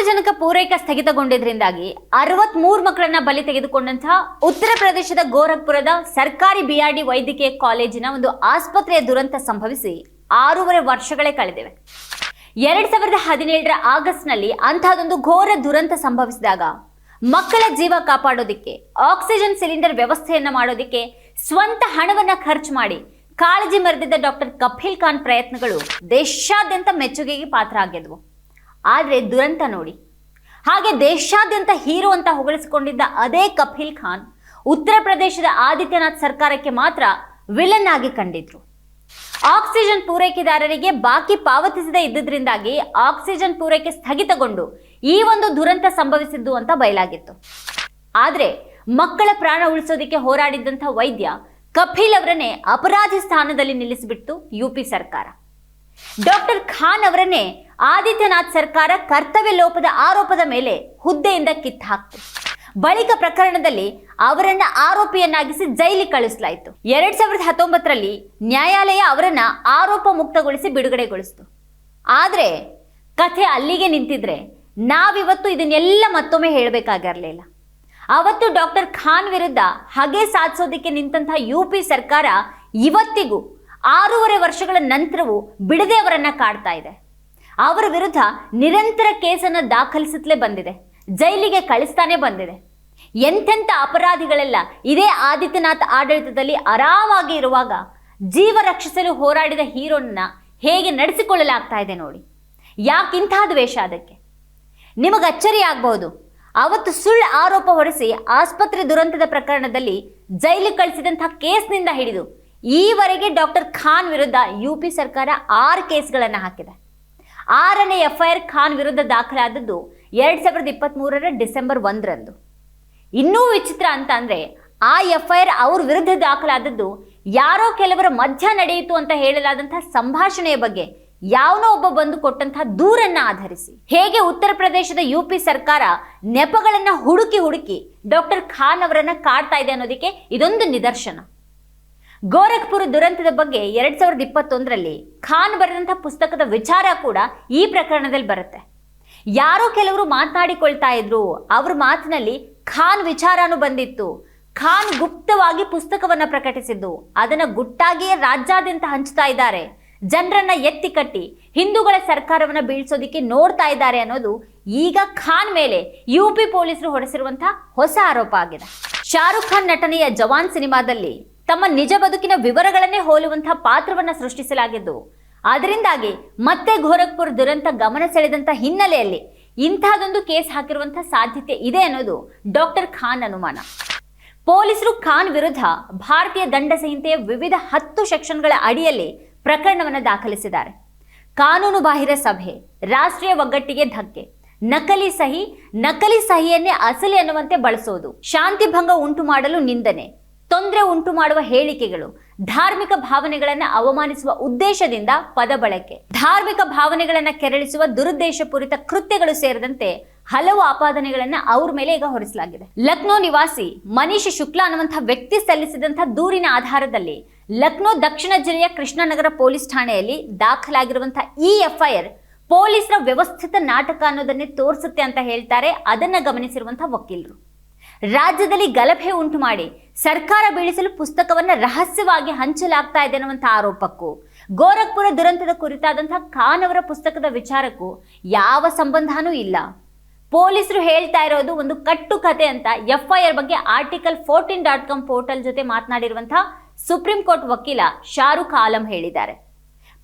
ಆಮ್ಲಜನಕ ಪೂರೈಕೆ ಸ್ಥಗಿತಗೊಂಡಿದ್ರಿಂದಾಗಿ ಅರವತ್ ಮೂರು ಮಕ್ಕಳನ್ನ ಬಲಿ ತೆಗೆದುಕೊಂಡಂತಹ ಉತ್ತರ ಪ್ರದೇಶದ ಗೋರಖ್ಪುರದ ಸರ್ಕಾರಿ ಬಿಆರ್ಡಿ ವೈದ್ಯಕೀಯ ಕಾಲೇಜಿನ ಒಂದು ಆಸ್ಪತ್ರೆಯ ದುರಂತ ಸಂಭವಿಸಿ ಆರೂವರೆ ವರ್ಷಗಳೇ ಕಳೆದಿವೆ. ಎರಡ್ ಸಾವಿರದ ಹದಿನೇಳರ ಆಗಸ್ಟ್ನಲ್ಲಿ ಅಂತಹದೊಂದು ಘೋರ ದುರಂತ ಸಂಭವಿಸಿದಾಗ ಮಕ್ಕಳ ಜೀವ ಕಾಪಾಡೋದಿಕ್ಕೆ, ಆಕ್ಸಿಜನ್ ಸಿಲಿಂಡರ್ ವ್ಯವಸ್ಥೆಯನ್ನ ಮಾಡೋದಿಕ್ಕೆ ಸ್ವಂತ ಹಣವನ್ನ ಖರ್ಚು ಮಾಡಿ ಕಾಳಜಿ ಮರೆದಿದ್ದ ಡಾಕ್ಟರ್ ಕಫೀಲ್ ಖಾನ್ ಪ್ರಯತ್ನಗಳು ದೇಶಾದ್ಯಂತ ಮೆಚ್ಚುಗೆಗೆ ಪಾತ್ರ ಆಗಿದ್ವು ಆದರೆ ದುರಂತ ನೋಡಿ. ಹಾಗೆ ದೇಶಾದ್ಯಂತ ಹೀರೋ ಅಂತ ಹೊಗಳಿಸಿಕೊಂಡಿದ್ದ ಅದೇ ಕಪಿಲ್ ಖಾನ್ ಉತ್ತರ ಪ್ರದೇಶದ ಆದಿತ್ಯನಾಥ್ ಸರ್ಕಾರಕ್ಕೆ ಮಾತ್ರ ವಿಲನ್ ಆಗಿ ಕಂಡಿದ್ರು. ಆಕ್ಸಿಜನ್ ಪೂರೈಕೆದಾರರಿಗೆ ಬಾಕಿ ಪಾವತಿಸದೇ ಇದ್ದುದರಿಂದಾಗಿ ಆಕ್ಸಿಜನ್ ಪೂರೈಕೆ ಸ್ಥಗಿತಗೊಂಡು ಈ ಒಂದು ದುರಂತ ಸಂಭವಿಸಿದ್ದು ಅಂತ ಬಯಲಾಗಿತ್ತು. ಆದರೆ ಮಕ್ಕಳ ಪ್ರಾಣ ಉಳಿಸೋದಕ್ಕೆ ಹೋರಾಡಿದ್ದಂಥ ವೈದ್ಯ ಕಪಿಲ್ ಅವರನ್ನೇ ಅಪರಾಧಿ ಸ್ಥಾನದಲ್ಲಿ ನಿಲ್ಲಿಸಿಬಿಟ್ಟು ಯುಪಿ ಸರ್ಕಾರ. ಡಾಕ್ಟರ್ ಖಾನ್ ಅವರನ್ನೇ ಆದಿತ್ಯನಾಥ್ ಸರ್ಕಾರ ಕರ್ತವ್ಯ ಲೋಪದ ಆರೋಪದ ಮೇಲೆ ಹುದ್ದೆಯಿಂದ ಕಿತ್ತಾಕ್ತು ಬಳಿಕ ಪ್ರಕರಣದಲ್ಲಿ ಅವರನ್ನ ಆರೋಪಿಯನ್ನಾಗಿಸಿ ಜೈಲಿಗೆ ಕಳಿಸಲಾಯಿತು ಎರಡ್ ಸಾವಿರದ ಹತ್ತೊಂಬತ್ತರಲ್ಲಿ ನ್ಯಾಯಾಲಯ ಅವರನ್ನ ಆರೋಪ ಮುಕ್ತಗೊಳಿಸಿ ಬಿಡುಗಡೆಗೊಳಿಸಿತು. ಆದರೆ ಕಥೆ ಅಲ್ಲಿಗೆ ನಿಂತಿದ್ರೆ ನಾವಿವತ್ತು ಇದನ್ನೆಲ್ಲ ಮತ್ತೊಮ್ಮೆ ಹೇಳಬೇಕಾಗಿರಲಿಲ್ಲ. ಅವತ್ತು ಡಾಕ್ಟರ್ ಖಾನ್ ವಿರುದ್ಧ ಹಗೆ ಸಾಧಿಸೋದಕ್ಕೆ ನಿಂತಹ ಯು ಪಿ ಸರ್ಕಾರ ಇವತ್ತಿಗೂ ಆರೂವರೆ ವರ್ಷಗಳ ನಂತರವೂ ಬಿಡದೆ ಅವರನ್ನ ಕಾಡ್ತಾ ಇದೆ. ಅವರ ವಿರುದ್ಧ ನಿರಂತರ ಕೇಸನ್ನು ದಾಖಲಿಸುತ್ತಲೇ ಬಂದಿದೆ. ಜೈಲಿಗೆ ಕಳಿಸ್ತಾನೆ ಬಂದಿದೆ. ಎಂಥೆಂಥ ಅಪರಾಧಿಗಳೆಲ್ಲ ಇದೇ ಆದಿತ್ಯನಾಥ್ ಆಡಳಿತದಲ್ಲಿ ಆರಾಮಾಗಿ ಇರುವಾಗ ಜೀವ ರಕ್ಷಿಸಲು ಹೋರಾಡಿದ ಹೀರೋನ ಹೇಗೆ ನಡೆಸಿಕೊಳ್ಳಲಾಗ್ತಾ ಇದೆ ನೋಡಿ. ಯಾಕಿಂತಹ ದ್ವೇಷ ಅದಕ್ಕೆ? ನಿಮಗೆ ಅಚ್ಚರಿ ಆಗಬಹುದು. ಅವತ್ತು ಸುಳ್ಳು ಆರೋಪ ಹೊರಿಸಿ ಆಸ್ಪತ್ರೆ ದುರಂತದ ಪ್ರಕರಣದಲ್ಲಿ ಜೈಲಿಗೆ ಕಳಿಸಿದಂತಹ ಕೇಸ್ನಿಂದ ಹಿಡಿದು ಈವರೆಗೆ ಡಾಕ್ಟರ್ ಖಾನ್ ವಿರುದ್ಧ ಯು ಪಿ ಸರ್ಕಾರ ಆರು ಕೇಸ್ಗಳನ್ನು ಹಾಕಿದೆ. ಆರನೇ ಎಫ್ಐಆರ್ ಖಾನ್ ವಿರುದ್ಧ ದಾಖಲಾದದ್ದು ಎರಡು ಸಾವಿರದ ಇಪ್ಪತ್ತ್ಮೂರರ ಡಿಸೆಂಬರ್ ಒಂದರಂದು. ಇನ್ನೂ ವಿಚಿತ್ರ ಅಂತ ಅಂದರೆ ಆ ಎಫ್ಐಆರ್ ಅವ್ರ ವಿರುದ್ಧ ದಾಖಲಾದದ್ದು ಯಾರೋ ಕೆಲವರ ಮಧ್ಯ ನಡೆಯಿತು ಅಂತ ಹೇಳಲಾದಂಥ ಸಂಭಾಷಣೆಯ ಬಗ್ಗೆ ಯಾವನೋ ಒಬ್ಬ ಬಂದು ಕೊಟ್ಟಂತಹ ದೂರನ್ನ ಆಧರಿಸಿ. ಹೇಗೆ ಉತ್ತರ ಪ್ರದೇಶದ ಯು ಪಿ ಸರ್ಕಾರ ನೆಪಗಳನ್ನ ಹುಡುಕಿ ಹುಡುಕಿ ಡಾಕ್ಟರ್ ಖಾನ್ ಅವರನ್ನ ಕಾಡ್ತಾ ಇದೆ ಅನ್ನೋದಕ್ಕೆ ಇದೊಂದು ನಿದರ್ಶನ. ಗೋರಖ್ಪುರ ದುರಂತದ ಬಗ್ಗೆ ಎರಡ್ ಸಾವಿರದ ಇಪ್ಪತ್ತೊಂದರಲ್ಲಿ ಖಾನ್ ಬರೆದಂತಹ ಪುಸ್ತಕದ ವಿಚಾರ ಕೂಡ ಈ ಪ್ರಕರಣದಲ್ಲಿ ಬರುತ್ತೆ. ಯಾರೋ ಕೆಲವರು ಮಾತನಾಡಿಕೊಳ್ತಾ ಇದ್ರು, ಅವ್ರ ಮಾತಿನಲ್ಲಿ ಖಾನ್ ವಿಚಾರನೂ ಬಂದಿತ್ತು. ಖಾನ್ ಗುಪ್ತವಾಗಿ ಪುಸ್ತಕವನ್ನ ಪ್ರಕಟಿಸಿದ್ದು, ಅದನ್ನ ಗುಟ್ಟಾಗಿಯೇ ರಾಜ್ಯಾದ್ಯಂತ ಹಂಚ್ತಾ ಇದ್ದಾರೆ. ಜನರನ್ನ ಎತ್ತಿ ಕಟ್ಟಿ, ಹಿಂದೂಗಳ ಸರ್ಕಾರವನ್ನ ಬೀಳ್ಸೋದಿಕ್ಕೆ ನೋಡ್ತಾ ಇದ್ದಾರೆ ಅನ್ನೋದು ಈಗ ಖಾನ್ ಮೇಲೆ ಯು ಪಿ ಪೊಲೀಸರು ಹೊಡೆಸಿರುವಂತಹ ಹೊಸ ಆರೋಪ ಆಗಿದೆ. ಶಾರುಖ್ ಖಾನ್ ನಟನೆಯ ಜವಾನ್ ಸಿನಿಮಾದಲ್ಲಿ ತಮ್ಮ ನಿಜ ಬದುಕಿನ ವಿವರಗಳನ್ನೇ ಹೋಲುವಂತಹ ಪಾತ್ರವನ್ನ ಸೃಷ್ಟಿಸಲಾಗಿದ್ದು. ಅದರಿಂದಾಗಿ ಮತ್ತೆ ಗೋರಖ್ಪುರ್ ದುರಂತ ಗಮನ ಸೆಳೆದಂತ ಹಿನ್ನೆಲೆಯಲ್ಲಿ ಇಂತಹದೊಂದು ಕೇಸ್ ಹಾಕಿರುವಂತಹ ಸಾಧ್ಯತೆ ಇದೆ ಅನ್ನೋದು ಡಾಕ್ಟರ್ ಖಾನ್ ಅನುಮಾನ. ಪೊಲೀಸರು ಖಾನ್ ವಿರುದ್ಧ ಭಾರತೀಯ ದಂಡ ಸಂಹಿತೆಯ ವಿವಿಧ ಹತ್ತು ಸೆಕ್ಷನ್ಗಳ ಅಡಿಯಲ್ಲಿ ಪ್ರಕರಣವನ್ನು ದಾಖಲಿಸಿದ್ದಾರೆ. ಕಾನೂನು ಬಾಹಿರ ಸಭೆ, ರಾಷ್ಟ್ರೀಯ ಒಗ್ಗಟ್ಟಿಗೆ ಧಕ್ಕೆ, ನಕಲಿ ಸಹಿ, ನಕಲಿ ಸಹಿಯನ್ನೇ ಅಸಲಿ ಅನ್ನುವಂತೆ ಬಳಸೋದು, ಶಾಂತಿ ಭಂಗ ಉಂಟು ಮಾಡಲು ನಿಂದನೆ ತೊಂದರೆ ಉಂಟು ಮಾಡುವ ಹೇಳಿಕೆಗಳು, ಧಾರ್ಮಿಕ ಭಾವನೆಗಳನ್ನು ಅವಮಾನಿಸುವ ಉದ್ದೇಶದಿಂದ ಪದ ಬಳಕೆ ಧಾರ್ಮಿಕ ಭಾವನೆಗಳನ್ನ ಕೆರಳಿಸುವ ದುರುದ್ದೇಶಪೂರಿತ ಕೃತ್ಯಗಳು ಸೇರಿದಂತೆ ಹಲವು ಆಪಾದನೆಗಳನ್ನ ಅವ್ರ ಮೇಲೆ ಈಗ ಹೊರಿಸಲಾಗಿದೆ. ಲಕ್ನೋ ನಿವಾಸಿ ಮನೀಶ್ ಶುಕ್ಲಾ ಅನ್ನುವಂಥ ವ್ಯಕ್ತಿ ಸಲ್ಲಿಸಿದಂಥ ದೂರಿನ ಆಧಾರದಲ್ಲಿ ಲಕ್ನೋ ದಕ್ಷಿಣ ಜಿಲ್ಲೆಯ ಕೃಷ್ಣನಗರ ಪೊಲೀಸ್ ಠಾಣೆಯಲ್ಲಿ ದಾಖಲಾಗಿರುವಂತಹ ಈ ಎಫ್ಐಆರ್ ಪೊಲೀಸರ ವ್ಯವಸ್ಥಿತ ನಾಟಕ ಅನ್ನೋದನ್ನೇ ತೋರಿಸುತ್ತೆ ಅಂತ ಹೇಳ್ತಾರೆ, ಅದನ್ನ ಗಮನಿಸಿರುವಂತಹ ವಕೀಲರು. ರಾಜ್ಯದಲ್ಲಿ ಗಲಭೆ ಉಂಟು ಮಾಡಿ ಸರ್ಕಾರ ಬೀಳಿಸಲು ಪುಸ್ತಕವನ್ನ ರಹಸ್ಯವಾಗಿ ಹಂಚಲಾಗ್ತಾ ಇದೆ ಅನ್ನುವಂಥ ಆರೋಪಕ್ಕೂ, ಗೋರಖ್ಪುರ ದುರಂತದ ಕುರಿತಾದಂತಹ ಖಾನ್ ಅವರ ಪುಸ್ತಕದ ವಿಚಾರಕ್ಕೂ ಯಾವ ಸಂಬಂಧನೂ ಇಲ್ಲ. ಪೊಲೀಸರು ಹೇಳ್ತಾ ಇರೋದು ಒಂದು ಕಟ್ಟು ಕತೆ ಅಂತ ಎಫ್ಐಆರ್ ಬಗ್ಗೆ article fourteen dot com portal ಜೊತೆ ಮಾತನಾಡಿರುವಂತಹ ಸುಪ್ರೀಂ ಕೋರ್ಟ್ ವಕೀಲ ಶಾರುಖ್ ಆಲಂ ಹೇಳಿದ್ದಾರೆ.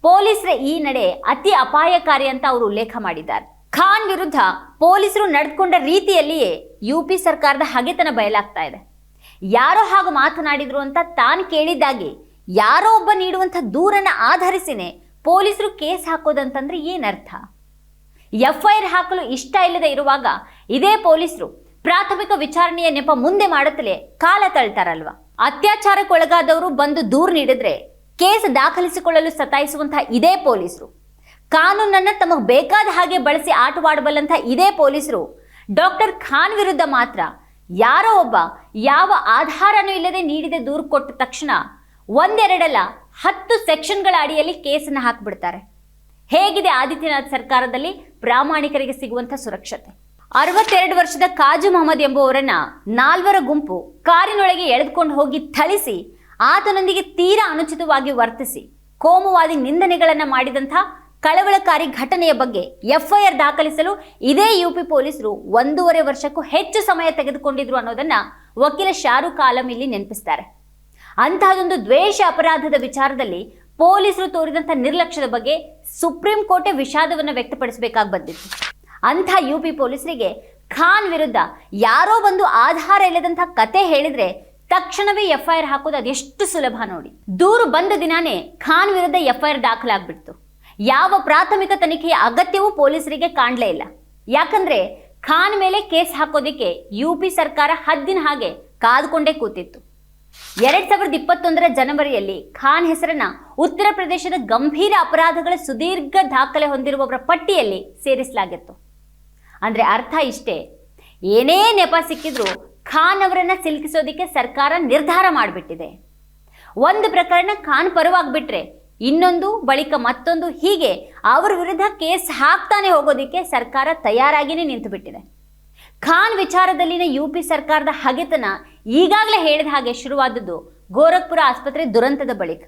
ಪೊಲೀಸರ ಈ ನಡೆ ಅತಿ ಅಪಾಯಕಾರಿ ಅಂತ ಅವರು ಉಲ್ಲೇಖ ಮಾಡಿದ್ದಾರೆ. ಖಾನ್ ವಿರುದ್ಧ ಪೊಲೀಸರು ನಡೆದುಕೊಂಡ ರೀತಿಯಲ್ಲಿಯೇ ಯುಪಿ ಸರ್ಕಾರದ ಹಗೆತನ ಬಯಲಾಗ್ತಾ ಇದೆ. ಯಾರೋ ಹಾಗೂ ಮಾತನಾಡಿದ್ರು ಅಂತ ತಾನು ಕೇಳಿದ್ದಾಗೆ, ಯಾರೋ ಒಬ್ಬ ನೀಡುವಂಥ ದೂರನ್ನು ಆಧರಿಸಿನೇ, ಪೊಲೀಸರು ಕೇಸ್ ಹಾಕೋದಂತಂದ್ರೆ ಏನರ್ಥ? ಎಫ್ಐಆರ್ ಹಾಕಲು ಇಷ್ಟ ಇಲ್ಲದೆ ಇರುವಾಗ ಇದೇ ಪೊಲೀಸರು ಪ್ರಾಥಮಿಕ ವಿಚಾರಣೆಯ ನೆಪ ಮುಂದೆ ಮಾಡುತ್ತಲೇ ಕಾಲ ತಳ್ತಾರಲ್ವಾ? ಅತ್ಯಾಚಾರಕ್ಕೊಳಗಾದವರು ಬಂದು ದೂರು ನೀಡಿದ್ರೆ ಕೇಸ್ ದಾಖಲಿಸಿಕೊಳ್ಳಲು ಸತಾಯಿಸುವಂತಹ ಇದೇ ಪೊಲೀಸರು. ಕಾನೂನನ್ನ ತಮಗೆ ಬೇಕಾದ ಹಾಗೆ ಬಳಸಿ ಆಟವಾಡಬಲ್ಲಂಥ ಇದೇ ಪೊಲೀಸರು ಡಾಕ್ಟರ್ ಖಾನ್ ವಿರುದ್ಧ ಮಾತ್ರ ಯಾರೋ ಒಬ್ಬ ಯಾವ ಆಧಾರನೂ ಇಲ್ಲದೆ ನೀಡಿದ ದೂರು ಕೊಟ್ಟ ತಕ್ಷಣ ಒಂದೆರಡಲ್ಲ ಹತ್ತು ಸೆಕ್ಷನ್ಗಳ ಅಡಿಯಲ್ಲಿ ಕೇಸನ್ನು ಹಾಕಿಬಿಡ್ತಾರೆ. ಹೇಗಿದೆ ಆದಿತ್ಯನಾಥ್ ಸರ್ಕಾರದಲ್ಲಿ ಪ್ರಾಮಾಣಿಕರಿಗೆ ಸಿಗುವಂಥ ಸುರಕ್ಷತೆ? ಅರವತ್ತೆರಡು ವರ್ಷದ ಕಾಜು ಮೊಹಮ್ಮದ್ ಎಂಬುವರನ್ನ ನಾಲ್ವರ ಗುಂಪು ಕಾರಿನೊಳಗೆ ಎಳೆದುಕೊಂಡು ಹೋಗಿ ಥಳಿಸಿ ಆತನೊಂದಿಗೆ ತೀರಾ ಅನುಚಿತವಾಗಿ ವರ್ತಿಸಿ ಕೋಮುವಾದಿ ನಿಂದನೆಗಳನ್ನು ಮಾಡಿದಂಥ ಕಳವಳಕಾರಿ ಘಟನೆಯ ಬಗ್ಗೆ ಎಫ್ಐಆರ್ ದಾಖಲಿಸಲು ಇದೇ ಯುಪಿ ಪೊಲೀಸರು ಒಂದೂವರೆ ವರ್ಷಕ್ಕೂ ಹೆಚ್ಚು ಸಮಯ ತೆಗೆದುಕೊಂಡಿದ್ರು ಅನ್ನೋದನ್ನ ವಕೀಲ ಶಾರುಖ್ ಆಲಂ ಇಲ್ಲಿ ನೆನಪಿಸ್ತಾರೆ. ಅಂತಹದೊಂದು ದ್ವೇಷ ಅಪರಾಧದ ವಿಚಾರದಲ್ಲಿ ಪೊಲೀಸರು ತೋರಿದಂಥ ನಿರ್ಲಕ್ಷ್ಯದ ಬಗ್ಗೆ ಸುಪ್ರೀಂ ಕೋರ್ಟೆ ವಿಷಾದವನ್ನು ವ್ಯಕ್ತಪಡಿಸಬೇಕಾಗಿ ಬಂದಿತ್ತು. ಅಂಥ ಯುಪಿ ಪೊಲೀಸರಿಗೆ ಖಾನ್ ವಿರುದ್ಧ ಯಾರೋ ಒಂದು ಆಧಾರ ಇಲ್ಲದಂಥ ಕತೆ ಹೇಳಿದ್ರೆ ತಕ್ಷಣವೇ ಎಫ್ಐಆರ್ ಹಾಕೋದು ಅದೆಷ್ಟು ಸುಲಭ ನೋಡಿ. ದೂರು ಬಂದ ದಿನಾನೇ ಖಾನ್ ವಿರುದ್ಧ ಎಫ್ಐಆರ್ ದಾಖಲಾಗ್ಬಿಡ್ತು. ಯಾವ ಪ್ರಾಥಮಿಕ ತನಿಖೆಯ ಅಗತ್ಯವೂ ಪೊಲೀಸರಿಗೆ ಕಾಣಲೇ ಇಲ್ಲ. ಯಾಕಂದ್ರೆ ಖಾನ್ ಮೇಲೆ ಕೇಸ್ ಹಾಕೋದಿಕ್ಕೆ ಯುಪಿ ಸರ್ಕಾರ ಹದ್ದಿನ ಹಾಗೆ ಕಾದುಕೊಂಡೇ ಕೂತಿತ್ತು. ಎರಡ್ ಸಾವಿರದ ಇಪ್ಪತ್ತೊಂದರ ಜನವರಿಯಲ್ಲಿ ಖಾನ್ ಹೆಸರನ್ನ ಉತ್ತರ ಪ್ರದೇಶದ ಗಂಭೀರ ಅಪರಾಧಗಳ ಸುದೀರ್ಘ ದಾಖಲೆ ಹೊಂದಿರುವವರ ಪಟ್ಟಿಯಲ್ಲಿ ಸೇರಿಸಲಾಗಿತ್ತು. ಅಂದ್ರೆ ಅರ್ಥ ಇಷ್ಟೇ, ಏನೇ ನೆಪ ಸಿಕ್ಕಿದ್ರು ಖಾನ್ ಅವರನ್ನ ಸಿಲುಕಿಸೋದಿಕ್ಕೆ ಸರ್ಕಾರ ನಿರ್ಧಾರ ಮಾಡಿಬಿಟ್ಟಿದೆ. ಒಂದು ಪ್ರಕರಣ ಖಾನ್ ಪರವಾಗ್ಬಿಟ್ರೆ ಇನ್ನೊಂದು, ಬಳಿಕ ಮತ್ತೊಂದು, ಹೀಗೆ ಅವರ ವಿರುದ್ಧ ಕೇಸ್ ಹಾಕ್ತಾನೆ ಹೋಗೋದಿಕ್ಕೆ ಸರ್ಕಾರ ತಯಾರಾಗಿಯೇ ನಿಂತು ಬಿಟ್ಟಿದೆ ಖಾನ್ ವಿಚಾರದಲ್ಲಿನ ಯುಪಿ ಸರ್ಕಾರದ ಹಗೆತನ ಈಗಾಗಲೇ ಹೇಳಿದ ಹಾಗೆ ಶುರುವಾದದ್ದು ಗೋರಖ್ಪುರ ಆಸ್ಪತ್ರೆ ದುರಂತದ ಬಳಿಕ.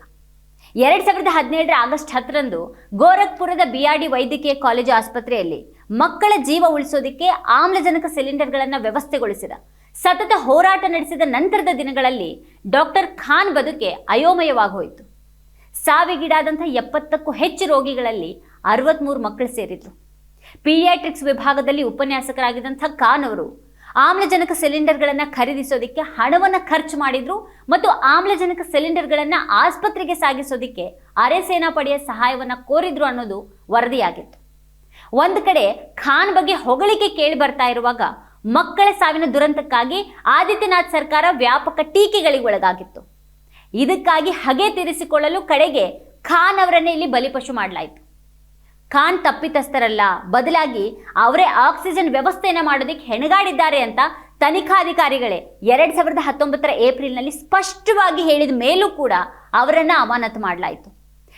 ಎರಡ್ ಸಾವಿರದ ಹದಿನೇಳರ ಆಗಸ್ಟ್ ಹತ್ತರಂದು ಗೋರಖ್ಪುರದ ಬಿಆರ್ಡಿ ವೈದ್ಯಕೀಯ ಕಾಲೇಜು ಆಸ್ಪತ್ರೆಯಲ್ಲಿ ಮಕ್ಕಳ ಜೀವ ಉಳಿಸೋದಿಕ್ಕೆ ಆಮ್ಲಜನಕ ಸಿಲಿಂಡರ್ಗಳನ್ನು ವ್ಯವಸ್ಥೆಗೊಳಿಸಿದ. ಸತತ ಹೋರಾಟ ನಡೆಸಿದ ನಂತರದ ದಿನಗಳಲ್ಲಿ ಡಾಕ್ಟರ್ ಖಾನ್ ಬದುಕೆ ಅಯೋಮಯವಾಗಿ ಸಾವಿಗೀಡಾದಂಥ ಎಪ್ಪತ್ತಕ್ಕೂ ಹೆಚ್ಚು ರೋಗಿಗಳಲ್ಲಿ ಅರವತ್ಮೂರು ಮಕ್ಕಳು ಸೇರಿದ್ರು ಪೀಡಿಯಾಟ್ರಿಕ್ಸ್ ವಿಭಾಗದಲ್ಲಿ ಉಪನ್ಯಾಸಕರಾಗಿದ್ದಂಥ ಖಾನ್ ಅವರು ಆಮ್ಲಜನಕ ಸಿಲಿಂಡರ್ಗಳನ್ನು ಖರೀದಿಸೋದಕ್ಕೆ ಹಣವನ್ನು ಖರ್ಚು ಮಾಡಿದ್ರು ಮತ್ತು ಆಮ್ಲಜನಕ ಸಿಲಿಂಡರ್ಗಳನ್ನು ಆಸ್ಪತ್ರೆಗೆ ಸಾಗಿಸೋದಕ್ಕೆ ಅರೆ ಸೇನಾಪಡೆಯ ಸಹಾಯವನ್ನು ಕೋರಿದ್ರು ಅನ್ನೋದು ವರದಿಯಾಗಿತ್ತು. ಒಂದು ಕಡೆ ಖಾನ್ ಬಗ್ಗೆ ಹೊಗಳಿಕೆ ಕೇಳಿ ಬರ್ತಾ ಇರುವಾಗ ಮಕ್ಕಳ ಸಾವಿನ ದುರಂತಕ್ಕಾಗಿ ಆದಿತ್ಯನಾಥ್ ಸರ್ಕಾರ ವ್ಯಾಪಕ ಟೀಕೆಗಳಿಗೆ ಒಳಗಾಗಿತ್ತು. ಇದಕ್ಕಾಗಿ ಹಗೆ ತೀರಿಸಿಕೊಳ್ಳಲು ಕಡೆಗೆ ಖಾನ್ ಅವರನ್ನೇ ಇಲ್ಲಿ ಬಲಿಪಶು ಮಾಡಲಾಯಿತು. ಖಾನ್ ತಪ್ಪಿತಸ್ಥರಲ್ಲ, ಬದಲಾಗಿ ಅವರೇ ಆಕ್ಸಿಜನ್ ವ್ಯವಸ್ಥೆಯನ್ನು ಮಾಡೋದಕ್ಕೆ ಹೆಣಗಾಡಿದ್ದಾರೆ ಅಂತ ತನಿಖಾಧಿಕಾರಿಗಳೇ ಎರಡು ಸಾವಿರದ ಹತ್ತೊಂಬತ್ತರ ಏಪ್ರಿಲ್ನಲ್ಲಿ ಸ್ಪಷ್ಟವಾಗಿ ಹೇಳಿದ ಮೇಲೂ ಕೂಡ ಅವರನ್ನು ಅಮಾನತು ಮಾಡಲಾಯಿತು.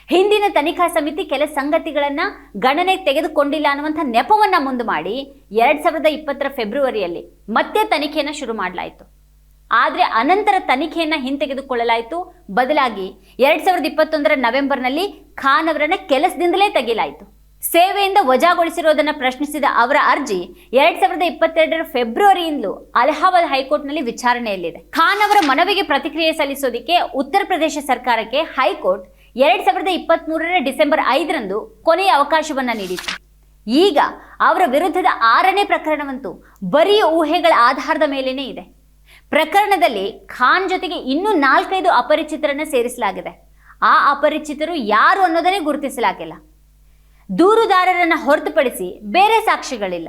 ಹಿಂದಿನ ತನಿಖಾ ಸಮಿತಿ ಕೆಲ ಸಂಗತಿಗಳನ್ನು ಗಣನೆಗೆ ತೆಗೆದುಕೊಂಡಿಲ್ಲ ಅನ್ನುವಂಥ ನೆಪವನ್ನು ಮುಂದೆ ಮಾಡಿ ಎರಡು ಸಾವಿರದ ಇಪ್ಪತ್ತರ ಫೆಬ್ರವರಿಯಲ್ಲಿ ಮತ್ತೆ ತನಿಖೆಯನ್ನು ಶುರು ಮಾಡಲಾಯಿತು. ಆದರೆ ಅನಂತರ ತನಿಖೆಯನ್ನು ಹಿಂತೆಗೆದುಕೊಳ್ಳಲಾಯಿತು. ಬದಲಾಗಿ ಎರಡ್ ಸಾವಿರದ ಇಪ್ಪತ್ತೊಂದರ ನವೆಂಬರ್ನಲ್ಲಿ ಖಾನ್ ಅವರನ್ನ ಕೆಲಸದಿಂದಲೇ ತೆಗೆಯಲಾಯಿತು. ಸೇವೆಯಿಂದ ವಜಾಗೊಳಿಸಿರುವುದನ್ನು ಪ್ರಶ್ನಿಸಿದ ಅವರ ಅರ್ಜಿ ಎರಡ್ ಸಾವಿರದ ಇಪ್ಪತ್ತೆರಡರ ಫೆಬ್ರವರಿಯಿಂದಲೂ ಅಲಹಾಬಾದ್ ಹೈಕೋರ್ಟ್ನಲ್ಲಿ ವಿಚಾರಣೆಯಲ್ಲಿದೆ. ಖಾನ್ ಅವರ ಮನವಿಗೆ ಪ್ರತಿಕ್ರಿಯೆ ಸಲ್ಲಿಸೋದಕ್ಕೆ ಉತ್ತರ ಪ್ರದೇಶ ಸರ್ಕಾರಕ್ಕೆ ಹೈಕೋರ್ಟ್ ಎರಡ್ ಸಾವಿರದ ಇಪ್ಪತ್ತ್ಮೂರರ ಡಿಸೆಂಬರ್ ಐದರಂದು ಕೊನೆಯ ಅವಕಾಶವನ್ನ ನೀಡಿತು ಈಗ ಅವರ ವಿರುದ್ಧದ ಆರನೇ ಪ್ರಕರಣವಂತೂ ಬರೀ ಊಹೆಗಳ ಆಧಾರದ ಮೇಲೇನೇ ಇದೆ. ಪ್ರಕರಣದಲ್ಲಿ ಖಾನ್ ಜೊತೆಗೆ ಇನ್ನೂ ನಾಲ್ಕೈದು ಅಪರಿಚಿತರನ್ನ ಸೇರಿಸಲಾಗಿದೆ. ಆ ಅಪರಿಚಿತರು ಯಾರು ಅನ್ನೋದನ್ನೇ ಗುರುತಿಸಲಾಗಿಲ್ಲ. ದೂರುದಾರರನ್ನು ಹೊರತುಪಡಿಸಿ ಬೇರೆ ಸಾಕ್ಷಿಗಳಿಲ್ಲ.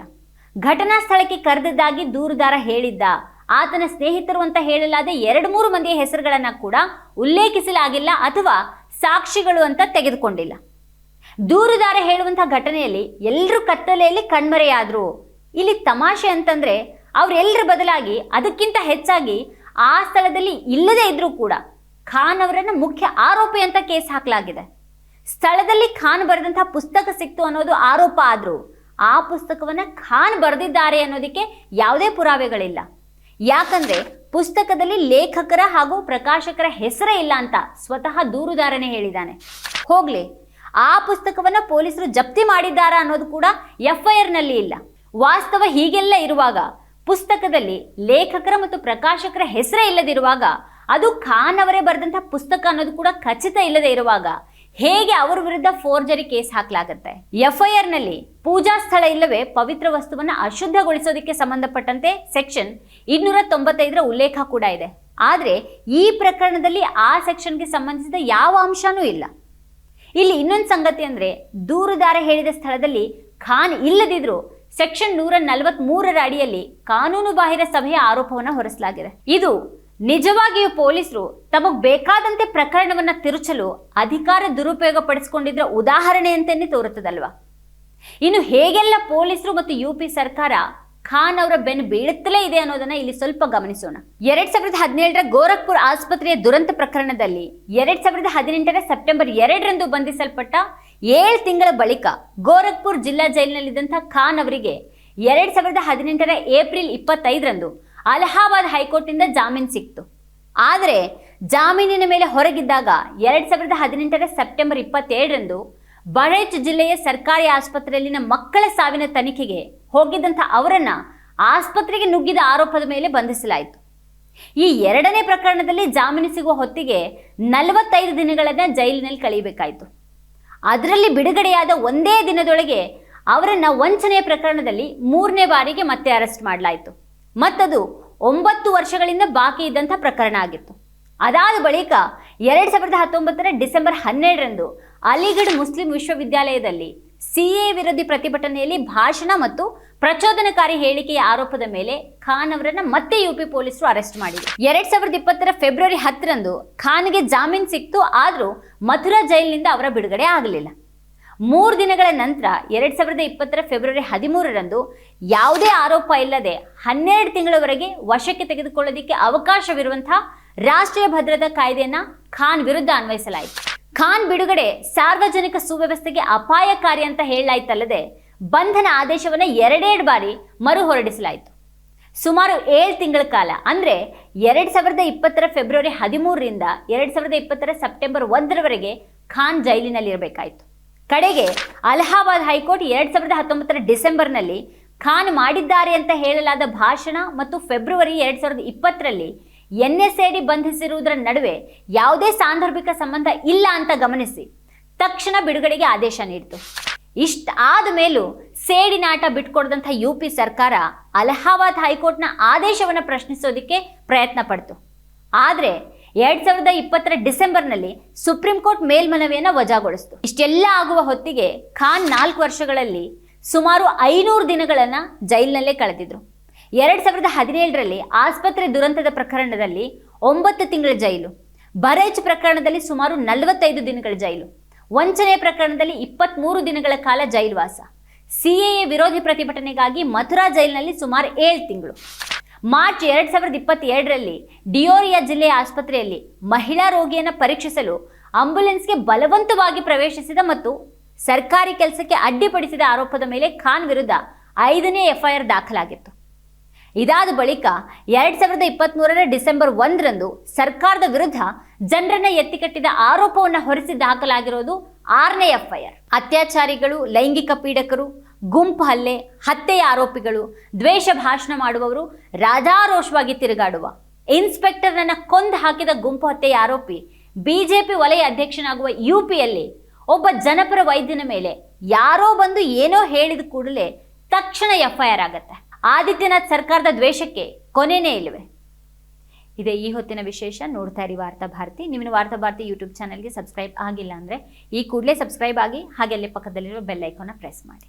ಘಟನಾ ಸ್ಥಳಕ್ಕೆ ಕರೆದಿದ್ದಾಗಿ ದೂರುದಾರ ಹೇಳಿದ್ದ, ಆತನ ಸ್ನೇಹಿತರು ಅಂತ ಹೇಳಲಾದ ಎರಡು ಮೂರು ಮಂದಿಯ ಹೆಸರುಗಳನ್ನ ಕೂಡ ಉಲ್ಲೇಖಿಸಲಾಗಿಲ್ಲ ಅಥವಾ ಸಾಕ್ಷಿಗಳು ಅಂತ ತೆಗೆದುಕೊಂಡಿಲ್ಲ. ದೂರುದಾರ ಹೇಳುವಂಥ ಘಟನೆಯಲ್ಲಿ ಎಲ್ಲರೂ ಕತ್ತಲೆಯಲ್ಲಿ ಕಣ್ಮರೆಯಾದ್ರು. ಇಲ್ಲಿ ತಮಾಷೆ ಅಂತಂದ್ರೆ ಅವರೆಲ್ಲರ ಬದಲಾಗಿ ಅದಕ್ಕಿಂತ ಹೆಚ್ಚಾಗಿ ಆ ಸ್ಥಳದಲ್ಲಿ ಇಲ್ಲದೇ ಇದ್ರೂ ಕೂಡ ಖಾನ್ ಅವರನ್ನ ಮುಖ್ಯ ಆರೋಪಿ ಅಂತ ಕೇಸ್ ಹಾಕಲಾಗಿದೆ. ಸ್ಥಳದಲ್ಲಿ ಖಾನ್ ಬರೆದಂತಹ ಪುಸ್ತಕ ಸಿಕ್ತು ಅನ್ನೋದು ಆರೋಪ ಆದರೂ ಆ ಪುಸ್ತಕವನ್ನ ಖಾನ್ ಬರೆದಿದ್ದಾರೆ ಅನ್ನೋದಕ್ಕೆ ಯಾವುದೇ ಪುರಾವೆಗಳಿಲ್ಲ. ಯಾಕಂದ್ರೆ ಪುಸ್ತಕದಲ್ಲಿ ಲೇಖಕರ ಹಾಗೂ ಪ್ರಕಾಶಕರ ಹೆಸರೇ ಇಲ್ಲ ಅಂತ ಸ್ವತಃ ದೂರುದಾರನೇ ಹೇಳಿದ್ದಾನೆ. ಹೋಗ್ಲಿ, ಆ ಪುಸ್ತಕವನ್ನ ಪೊಲೀಸರು ಜಪ್ತಿ ಮಾಡಿದ್ದಾರಾ ಅನ್ನೋದು ಕೂಡ ಎಫ್ಐಆರ್ನಲ್ಲಿ ಇಲ್ಲ. ವಾಸ್ತವ ಹೀಗೆಲ್ಲ ಇರುವಾಗ ಪುಸ್ತಕದಲ್ಲಿ ಲೇಖಕರ ಮತ್ತು ಪ್ರಕಾಶಕರ ಹೆಸರೇ ಇಲ್ಲದಿರುವಾಗ, ಅದು ಖಾನ್ ಅವರೇ ಬರೆದಂತಹ ಪುಸ್ತಕ ಅನ್ನೋದು ಕೂಡ ಖಚಿತ ಇಲ್ಲದೆ ಇರುವಾಗ ಹೇಗೆ ಅವರ ವಿರುದ್ಧ ಫೋರ್ಜರಿ ಕೇಸ್ ಹಾಕಲಾಗುತ್ತೆ? ಎಫ್ಐಆರ್ನಲ್ಲಿ ಪೂಜಾ ಸ್ಥಳ ಇಲ್ಲವೇ ಪವಿತ್ರ ವಸ್ತುವನ್ನ ಅಶುದ್ಧಗೊಳಿಸೋದಕ್ಕೆ ಸಂಬಂಧಪಟ್ಟಂತೆ ಸೆಕ್ಷನ್ ಇನ್ನೂರ ತೊಂಬತ್ತೈದರ ಉಲ್ಲೇಖ ಕೂಡ ಇದೆ. ಆದರೆ ಈ ಪ್ರಕರಣದಲ್ಲಿ ಆ ಸೆಕ್ಷನ್ಗೆ ಸಂಬಂಧಿಸಿದ ಯಾವ ಅಂಶನೂ ಇಲ್ಲ. ಇಲ್ಲಿ ಇನ್ನೊಂದು ಸಂಗತಿ ಅಂದ್ರೆ ದೂರುದಾರ ಹೇಳಿದ ಸ್ಥಳದಲ್ಲಿ ಖಾನ್ ಇಲ್ಲದಿದ್ರು ಸೆಕ್ಷನ್ ನೂರ ನಲವತ್ತ್ ಮೂರರ ಅಡಿಯಲ್ಲಿ ಕಾನೂನು ಬಾಹಿರ ಸಭೆಯ ಆರೋಪವನ್ನು ಹೊರಿಸಲಾಗಿದೆ. ಇದು ನಿಜವಾಗಿಯೂ ಪೊಲೀಸರು ತಮಗ್ ಬೇಕಾದಂತೆ ಪ್ರಕರಣವನ್ನ ತಿರುಚಲು ಅಧಿಕಾರ ದುರುಪಯೋಗ ಪಡಿಸಿಕೊಂಡಿದ್ರ ಉದಾಹರಣೆಯಂತೆ ತೋರುತ್ತದಲ್ವಾ? ಇನ್ನು ಹೇಗೆಲ್ಲ ಪೊಲೀಸರು ಮತ್ತು ಯು ಪಿ ಸರ್ಕಾರ ಖಾನ್ ಅವರ ಬೆನ್ನು ಬೀಳುತ್ತಲೇ ಇದೆ ಅನ್ನೋದನ್ನ ಇಲ್ಲಿ ಸ್ವಲ್ಪ ಗಮನಿಸೋಣ. ಎರಡ್ ಸಾವಿರದ ಹದಿನೇಳರ ಗೋರಖ್ಪುರ್ ಆಸ್ಪತ್ರೆಯ ದುರಂತ ಪ್ರಕರಣದಲ್ಲಿ ಎರಡ್ ಸಾವಿರದ ಹದಿನೆಂಟರ ಸೆಪ್ಟೆಂಬರ್ ಎರಡರಂದು ಬಂಧಿಸಲ್ಪಟ್ಟ ಏಳು ತಿಂಗಳ ಬಳಿಕ ಗೋರಖ್ಪುರ್ ಜಿಲ್ಲಾ ಜೈಲಿನಲ್ಲಿದ್ದಂಥ ಖಾನ್ ಅವರಿಗೆ ಎರಡು ಸಾವಿರದ ಹದಿನೆಂಟರ ಏಪ್ರಿಲ್ ಇಪ್ಪತ್ತೈದರಂದು ಅಲಹಾಬಾದ್ ಹೈಕೋರ್ಟ್ನಿಂದ ಜಾಮೀನು ಸಿಕ್ತು. ಆದರೆ ಜಾಮೀನಿನ ಮೇಲೆ ಹೊರಗಿದ್ದಾಗ ಎರಡು ಸಾವಿರದ ಹದಿನೆಂಟರ ಸೆಪ್ಟೆಂಬರ್ ಇಪ್ಪತ್ತೇಳರಂದು ಬಳೆಚ್ ಜಿಲ್ಲೆಯ ಸರ್ಕಾರಿ ಆಸ್ಪತ್ರೆಯಲ್ಲಿನ ಮಕ್ಕಳ ಸಾವಿನ ತನಿಖೆಗೆ ಹೋಗಿದ್ದಂಥ ಅವರನ್ನು ಆಸ್ಪತ್ರೆಗೆ ನುಗ್ಗಿದ ಆರೋಪದ ಮೇಲೆ ಬಂಧಿಸಲಾಯಿತು. ಈ ಎರಡನೇ ಪ್ರಕರಣದಲ್ಲಿ ಜಾಮೀನು ಸಿಗುವ ಹೊತ್ತಿಗೆ ನಲವತ್ತೈದು ದಿನಗಳನ್ನ ಜೈಲಿನಲ್ಲಿ ಕಳೆಯಬೇಕಾಯಿತು ಅದರಲ್ಲಿ ಬಿಡುಗಡೆಯಾದ ಒಂದೇ ದಿನದೊಳಗೆ ಅವರನ್ನು ವಂಚನೆಯ ಪ್ರಕರಣದಲ್ಲಿ ಮೂರನೇ ಬಾರಿಗೆ ಮತ್ತೆ ಅರೆಸ್ಟ್ ಮಾಡಲಾಯಿತು. ಮತ್ತದು ಒಂಬತ್ತು ವರ್ಷಗಳಿಂದ ಬಾಕಿ ಇದ್ದಂಥ ಪ್ರಕರಣ ಆಗಿತ್ತು. ಅದಾದ ಬಳಿಕ ಎರಡು ಸಾವಿರದ ಹತ್ತೊಂಬತ್ತರ ಡಿಸೆಂಬರ್ ಹನ್ನೆರಡರಂದು ಅಲಿಗಢ್ ಮುಸ್ಲಿಂ ವಿಶ್ವವಿದ್ಯಾಲಯದಲ್ಲಿ ಸಿಎ ವಿರೋಧಿ ಪ್ರತಿಭಟನೆಯಲ್ಲಿ ಭಾಷಣ ಮತ್ತು ಪ್ರಚೋದನಕಾರಿ ಹೇಳಿಕೆಯ ಆರೋಪದ ಮೇಲೆ ಖಾನ್ ಅವರನ್ನ ಮತ್ತೆ ಯುಪಿ ಪೊಲೀಸರು ಅರೆಸ್ಟ್ ಮಾಡಿದರು. ಎರಡ್ ಸಾವಿರದ ಇಪ್ಪತ್ತರ ಫೆಬ್ರವರಿ ಹತ್ತರಂದು ಖಾನ್ಗೆ ಜಾಮೀನು ಸಿಕ್ತು, ಆದರೂ ಮಥುರಾ ಜೈಲಿನಿಂದ ಅವರ ಬಿಡುಗಡೆ ಆಗಲಿಲ್ಲ. ಮೂರು ದಿನಗಳ ನಂತರ ಎರಡ್ ಸಾವಿರದ ಇಪ್ಪತ್ತರ ಫೆಬ್ರವರಿ ಹದಿಮೂರರಂದು ಯಾವುದೇ ಆರೋಪ ಇಲ್ಲದೆ ಹನ್ನೆರಡು ತಿಂಗಳವರೆಗೆ ವಶಕ್ಕೆ ತೆಗೆದುಕೊಳ್ಳೋದಕ್ಕೆ ಅವಕಾಶವಿರುವಂತಹ ರಾಷ್ಟ್ರೀಯ ಭದ್ರತಾ ಕಾಯ್ದೆಯನ್ನ ಖಾನ್ ವಿರುದ್ಧ ಅನ್ವಯಿಸಲಾಯಿತು. ಖಾನ್ ಬಿಡುಗಡೆ ಸಾರ್ವಜನಿಕ ಸುವ್ಯವಸ್ಥೆಗೆ ಅಪಾಯಕಾರಿ ಅಂತ ಹೇಳಲಾಯ್ತಲ್ಲದೆ, ಬಂಧನ ಆದೇಶವನ್ನು ಎರಡೆರಡು ಬಾರಿ ಮರು ಹೊರಡಿಸಲಾಯಿತು. ಸುಮಾರು ಏಳು ತಿಂಗಳ ಕಾಲ, ಅಂದರೆ ಎರಡು ಸಾವಿರದ ಇಪ್ಪತ್ತರ ಫೆಬ್ರವರಿ ಹದಿಮೂರರಿಂದ ಎರಡು ಸಾವಿರದ ಇಪ್ಪತ್ತರ ಸೆಪ್ಟೆಂಬರ್ ಒಂದರವರೆಗೆ ಖಾನ್ ಜೈಲಿನಲ್ಲಿರಬೇಕಾಯಿತು. ಕಡೆಗೆ ಅಲಹಾಬಾದ್ ಹೈಕೋರ್ಟ್ ಎರಡು ಸಾವಿರದ ಹತ್ತೊಂಬತ್ತರ ಡಿಸೆಂಬರ್ನಲ್ಲಿ ಖಾನ್ ಮಾಡಿದ್ದಾರೆ ಅಂತ ಹೇಳಲಾದ ಭಾಷಣ ಮತ್ತು ಫೆಬ್ರವರಿ ಎರಡು ಸಾವಿರದ ಇಪ್ಪತ್ತರಲ್ಲಿ ಎನ್ ಎಸ್ ಐ ಡಿ ಬಂಧಿಸಿರುವುದರ ನಡುವೆ ಯಾವುದೇ ಸಾಂದರ್ಭಿಕ ಸಂಬಂಧ ಇಲ್ಲ ಅಂತ ಗಮನಿಸಿ ತಕ್ಷಣ ಬಿಡುಗಡೆಗೆ ಆದೇಶ ನೀಡಿತು. ಇಷ್ಟ ಆದ ಮೇಲೂ ಸೇಡಿನಾಟ ಬಿಟ್ಕೊಡದಂಥ ಯು ಪಿ ಸರ್ಕಾರ ಅಲಹಾಬಾದ್ ಹೈಕೋರ್ಟ್ನ ಆದೇಶವನ್ನು ಪ್ರಶ್ನಿಸೋದಕ್ಕೆ ಪ್ರಯತ್ನ ಪಡ್ತು. ಆದರೆ ಎರಡ್ ಸಾವಿರದ ಇಪ್ಪತ್ತರ ಡಿಸೆಂಬರ್ನಲ್ಲಿ ಸುಪ್ರೀಂ ಕೋರ್ಟ್ ಮೇಲ್ಮನವಿಯನ್ನು ವಜಾಗೊಳಿಸಿತು. ಇಷ್ಟೆಲ್ಲ ಆಗುವ ಹೊತ್ತಿಗೆ ಖಾನ್ ನಾಲ್ಕು ವರ್ಷಗಳಲ್ಲಿ ಸುಮಾರು ಐನೂರು ದಿನಗಳನ್ನ ಜೈಲಿನಲ್ಲೇ ಕಳೆದಿದ್ರು. ಎರಡ್ ಸಾವಿರದ ಹದಿನೇಳರಲ್ಲಿ ಆಸ್ಪತ್ರೆ ದುರಂತದ ಪ್ರಕರಣದಲ್ಲಿ ಒಂಬತ್ತು ತಿಂಗಳ ಜೈಲು, ಬರೇಜ್ ಪ್ರಕರಣದಲ್ಲಿ ಸುಮಾರು ನಲವತ್ತೈದು ದಿನಗಳ ಜೈಲು, ವಂಚನೆ ಪ್ರಕರಣದಲ್ಲಿ ಇಪ್ಪತ್ತ್ಮೂರು ದಿನಗಳ ಕಾಲ ಜೈಲುವಾಸ. ಸಿಎಎ ವಿರೋಧಿ ಪ್ರತಿಭಟನೆಗಾಗಿ ಮಥುರಾ ಜೈಲಿನಲ್ಲಿ ಸುಮಾರು ಏಳು ತಿಂಗಳು. ಮಾರ್ಚ್ ಎರಡ್ ಸಾವಿರದ ಇಪ್ಪತ್ತೆರಡರಲ್ಲಿ ಡಿಯೋರಿಯಾ ಜಿಲ್ಲೆಯ ಆಸ್ಪತ್ರೆಯಲ್ಲಿ ಮಹಿಳಾ ರೋಗಿಯನ್ನು ಪರೀಕ್ಷಿಸಲು ಆಂಬ್ಯುಲೆನ್ಸ್ಗೆ ಬಲವಂತವಾಗಿ ಪ್ರವೇಶಿಸಿದ ಮತ್ತು ಸರ್ಕಾರಿ ಕೆಲಸಕ್ಕೆ ಅಡ್ಡಿಪಡಿಸಿದ ಆರೋಪದ ಮೇಲೆ ಖಾನ್ ವಿರುದ್ಧ ಐದನೇ ಎಫ್ಐಆರ್ ದಾಖಲಾಗಿತ್ತು. ಇದಾದ ಬಳಿಕ ಎರಡ್ ಸಾವಿರದ ಇಪ್ಪತ್ತ್ಮೂರರ ಡಿಸೆಂಬರ್ ಒಂದರಂದು ಸರ್ಕಾರದ ವಿರುದ್ಧ ಜನರನ್ನ ಎತ್ತಿಕಟ್ಟಿದ ಆರೋಪವನ್ನು ಹೊರಿಸಿ ದಾಖಲಾಗಿರೋದು ಆರನೇ ಎಫ್ಐಆರ್. ಅತ್ಯಾಚಾರಿಗಳು, ಲೈಂಗಿಕ ಪೀಡಕರು, ಗುಂಪು ಹಲ್ಲೆ, ಹತ್ಯೆಯ ಆರೋಪಿಗಳು, ದ್ವೇಷ ಭಾಷಣ ಮಾಡುವವರು, ರಾಜಾರೋಷವಾಗಿ ತಿರುಗಾಡುವ, ಇನ್ಸ್ಪೆಕ್ಟರ್ನನ್ನ ಕೊಂದು ಹಾಕಿದ ಗುಂಪು ಹತ್ಯೆಯ ಆರೋಪಿ, ಬಿಜೆಪಿ ವಲಯ ಅಧ್ಯಕ್ಷನಾಗುವ ಯು ಪಿಯಲ್ಲಿ ಒಬ್ಬ ಜನಪರ ವೈದ್ಯನ ಮೇಲೆ ಯಾರೋ ಬಂದು ಏನೋ ಹೇಳಿದ ಕೂಡಲೇ ತಕ್ಷಣ ಎಫ್ಐಆರ್ ಆಗತ್ತೆ. ಆದಿತ್ಯನಾಥ್ ಸರ್ಕಾರದ ದ್ವೇಷಕ್ಕೆ ಕೊನೆನೇ ಇಲ್ಲವೆ? ಇದೇ ಈ ಹೊತ್ತಿನ ವಿಶೇಷ. ನೋಡ್ತಾ ಇರಿ ವಾರ್ತಾ ಭಾರತಿ. ನಿಮ್ಮ ವಾರ್ತಾ ಭಾರತಿ ಯೂಟ್ಯೂಬ್ ಚಾನಲ್ಗೆ ಸಬ್ಸ್ಕ್ರೈಬ್ ಆಗಿಲ್ಲ ಅಂದರೆ ಈ ಕೂಡಲೇ ಸಬ್ಸ್ಕ್ರೈಬ್ ಆಗಿ ಹಾಗೆ ಅಲ್ಲೇ ಪಕ್ಕದಲ್ಲಿರೋ ಬೆಲ್ ಐಕಾನ್ನ ಪ್ರೆಸ್ ಮಾಡಿ.